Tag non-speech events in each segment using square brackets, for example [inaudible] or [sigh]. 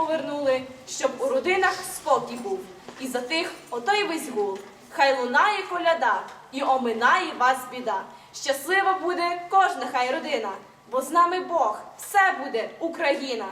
повернули, щоб у родинах спокій був. І затих отой весь гул. Хай лунає коляда, і оминає вас біда. Щаслива буде кожна хай родина, бо з нами Бог, все буде Україна.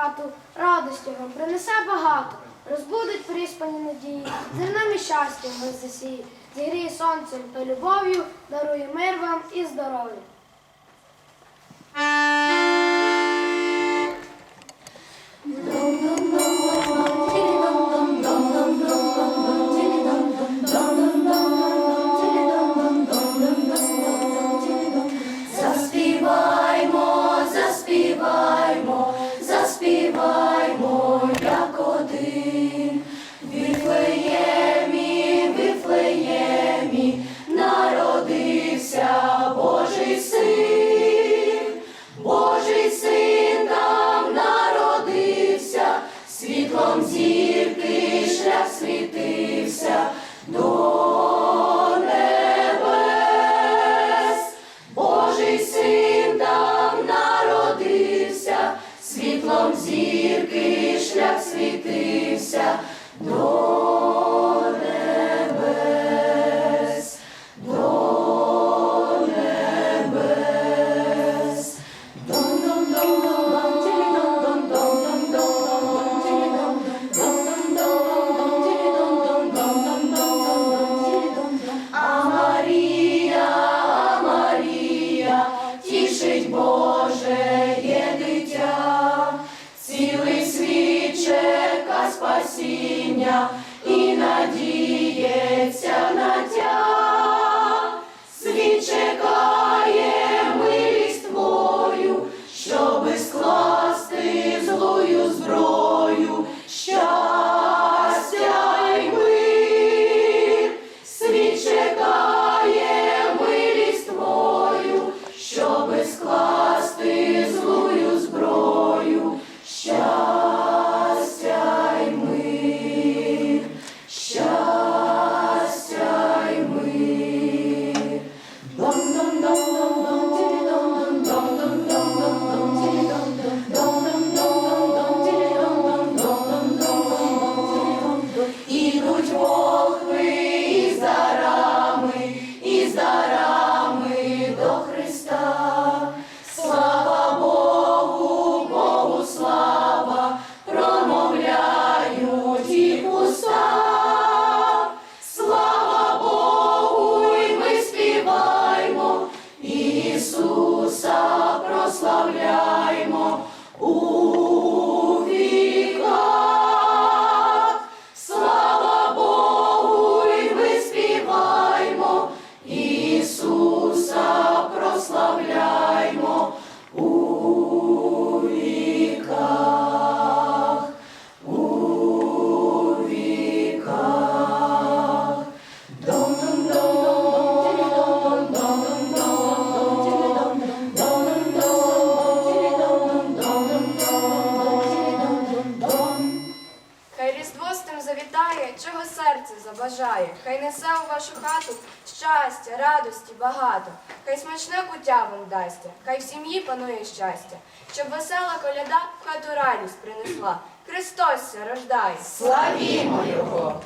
Хату, радості вам принесе багато, розбудить приспані надії, зернами щастям вас засіє, зігріє сонцем та любов'ю, дарує мир вам і здоров'я. спасіння і надіється на. віка. Смачне вам дасться, хай в сім'ї панує щастя, щоб весела коляда в хату радість принесла. Христос рождає. Славімо Його!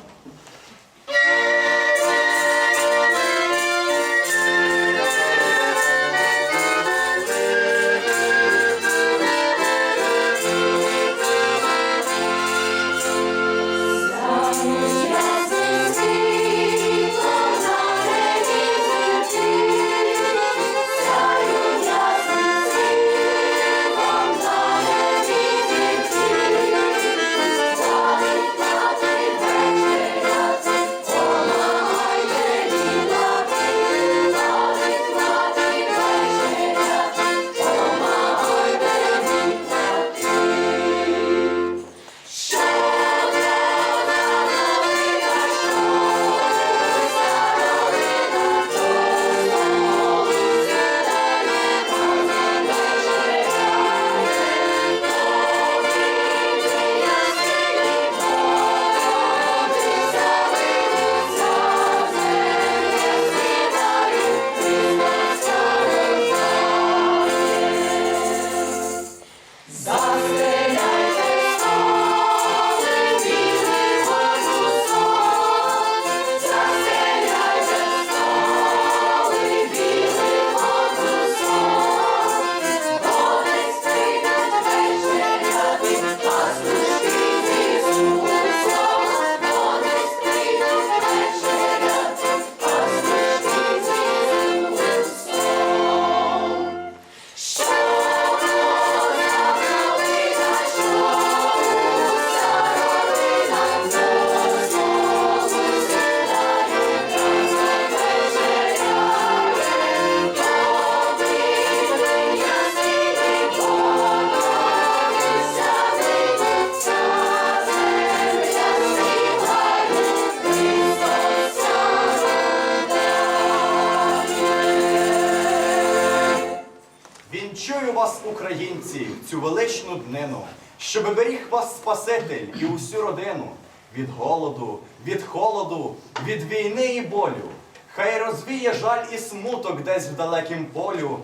Щоби беріг вас Спаситель і усю родину від голоду, від холоду, від війни і болю. Хай розвіє жаль і смуток десь в далекім полю,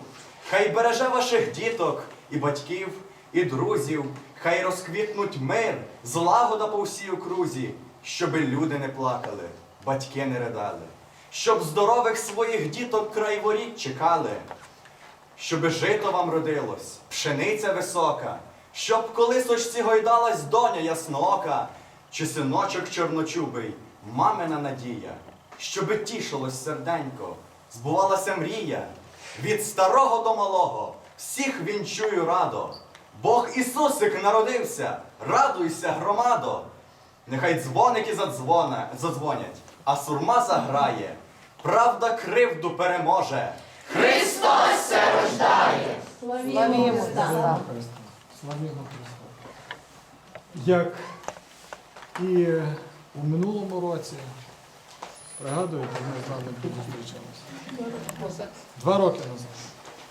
хай береже ваших діток і батьків, і друзів, хай розквітнуть мир, злагода по всій окрузі, щоби люди не плакали, батьки не ридали, щоб здорових своїх діток край воріт чекали. Щоби жито вам родилось, пшениця висока, щоб колисочці гойдалась доня ясноока, чи синочок чорночубий, мамина надія, щоби тішилось серденько, збувалася мрія. Від старого до малого всіх вінчую радо. Бог Ісусик народився, радуйся, громадо. Нехай дзвоники задзвоне, задзвонять, а сурма заграє, правда кривду переможе. Христос ся рождає! Славімо Славімо Христа. Як і у минулому році, пригадуєте, ми з вами тут зустрічалися. Два роки назад.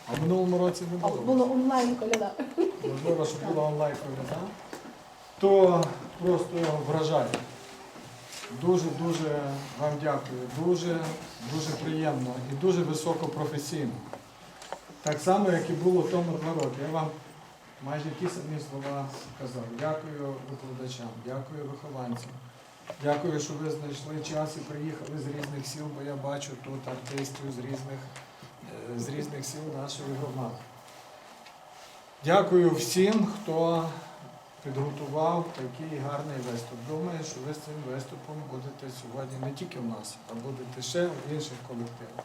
А в минулому році не було. Було онлайн коляда. Можливо, що була онлайн коляда. То просто вражає. Дуже-дуже вам дякую. Дуже, дуже приємно і дуже високопрофесійно. Так само, як і було тому два роки. Я вам майже ті самі слова казав. Дякую викладачам, дякую вихованцям. Дякую, що ви знайшли час і приїхали з різних сіл, бо я бачу тут артистів з різних, е, з різних сіл нашої громади. Дякую всім, хто підготував такий гарний виступ. Думаю, що ви з цим виступом будете сьогодні не тільки в нас, а будете ще в інших колективах.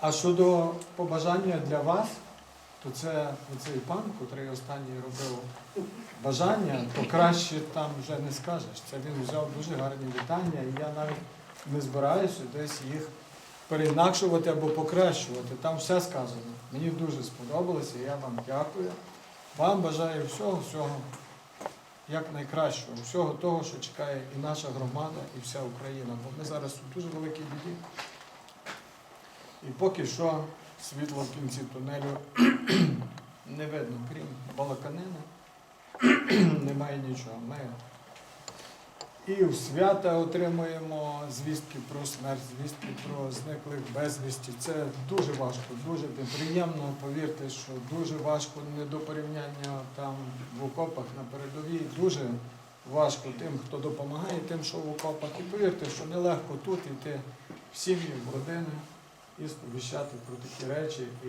А щодо побажання для вас, то це оцей пан, котрий останній робив бажання, то краще там вже не скажеш. Це він взяв дуже гарні вітання, і я навіть не збираюся десь їх переінакшувати або покращувати. Там все сказано. Мені дуже сподобалося, я вам дякую. Вам бажаю всього, всього як найкращого, всього того, що чекає і наша громада, і вся Україна. Бо ми зараз у дуже великій біді. І поки що світло в кінці тунелю [clears throat] не видно, крім балаканини, [clears throat] немає нічого. Ми І в свята отримуємо звістки про смерть, звістки про зниклих безвісті. Це дуже важко, дуже неприємно. Повірте, що дуже важко не до порівняння там в окопах на передовій. Дуже важко тим, хто допомагає, тим, що в окопах. І повірте, що нелегко тут йти в сім'ї, в родини і сповіщати про такі речі і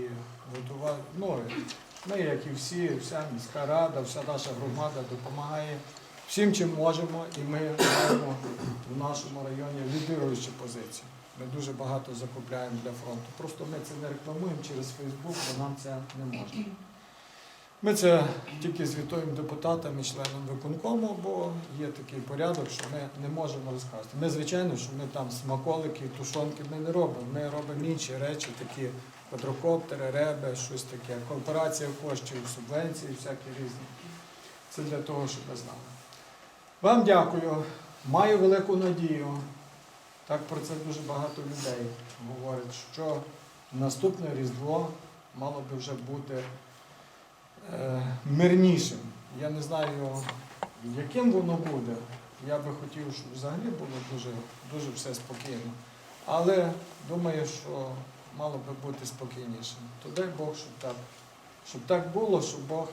готувати. Ну, ми, як і всі, вся міська рада, вся наша громада допомагає всім, чим можемо, і ми маємо в нашому районі лідируючу позицію. Ми дуже багато закупляємо для фронту. Просто ми це не рекламуємо через Фейсбук, бо нам це не можна. Ми це тільки звітуємо депутатам і членам виконкому, бо є такий порядок, що ми не можемо розказати. Ми, звичайно, що ми там смаколики, тушонки ми не робимо. Ми робимо інші речі, такі квадрокоптери, реби, щось таке, кооперація коштів, субвенції, всякі різні. Це для того, щоб ви знали. Вам дякую. Маю велику надію. Так про це дуже багато людей говорять, що наступне Різдво мало би вже бути мирнішим. Я не знаю, яким воно буде. Я би хотів, щоб взагалі було дуже, дуже все спокійно. Але думаю, що мало би бути спокійнішим. То дай Бог, щоб так, щоб так було, щоб Бог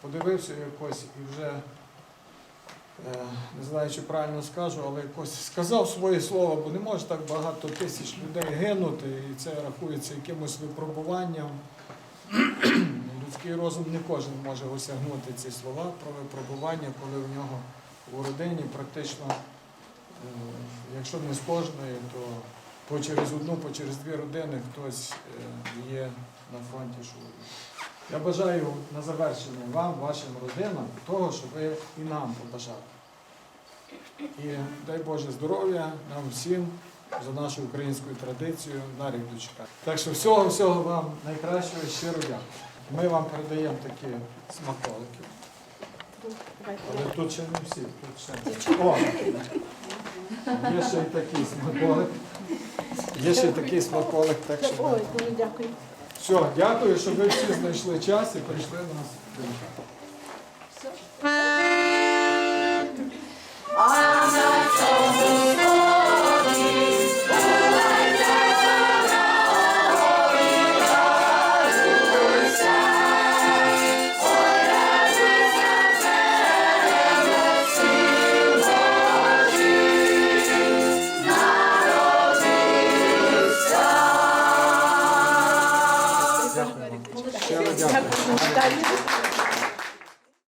подивився якось і вже, е, не знаю, чи правильно скажу, але якось сказав своє слово, бо не може так багато тисяч людей гинути, і це рахується якимось випробуванням. Людський розум не кожен може осягнути ці слова про випробування, коли в нього у родині практично, е, якщо не з кожної, то по через одну, по через дві родини хтось е, є на фронті. що. Я бажаю на завершення вам, вашим родинам, того, що ви і нам побажали. І дай Боже здоров'я нам всім за нашу українську традицію на рік дочекати. Так що всього, всього вам найкращого щиро дякую. Ми вам передаємо такі смаколики. Але тут ще не всі, тут ще. О! Є ще й такий смаколик. Є ще й такий смаколик, так що. дякую. Все, дякую, що ви всі знайшли час і прийшли нас. привітати.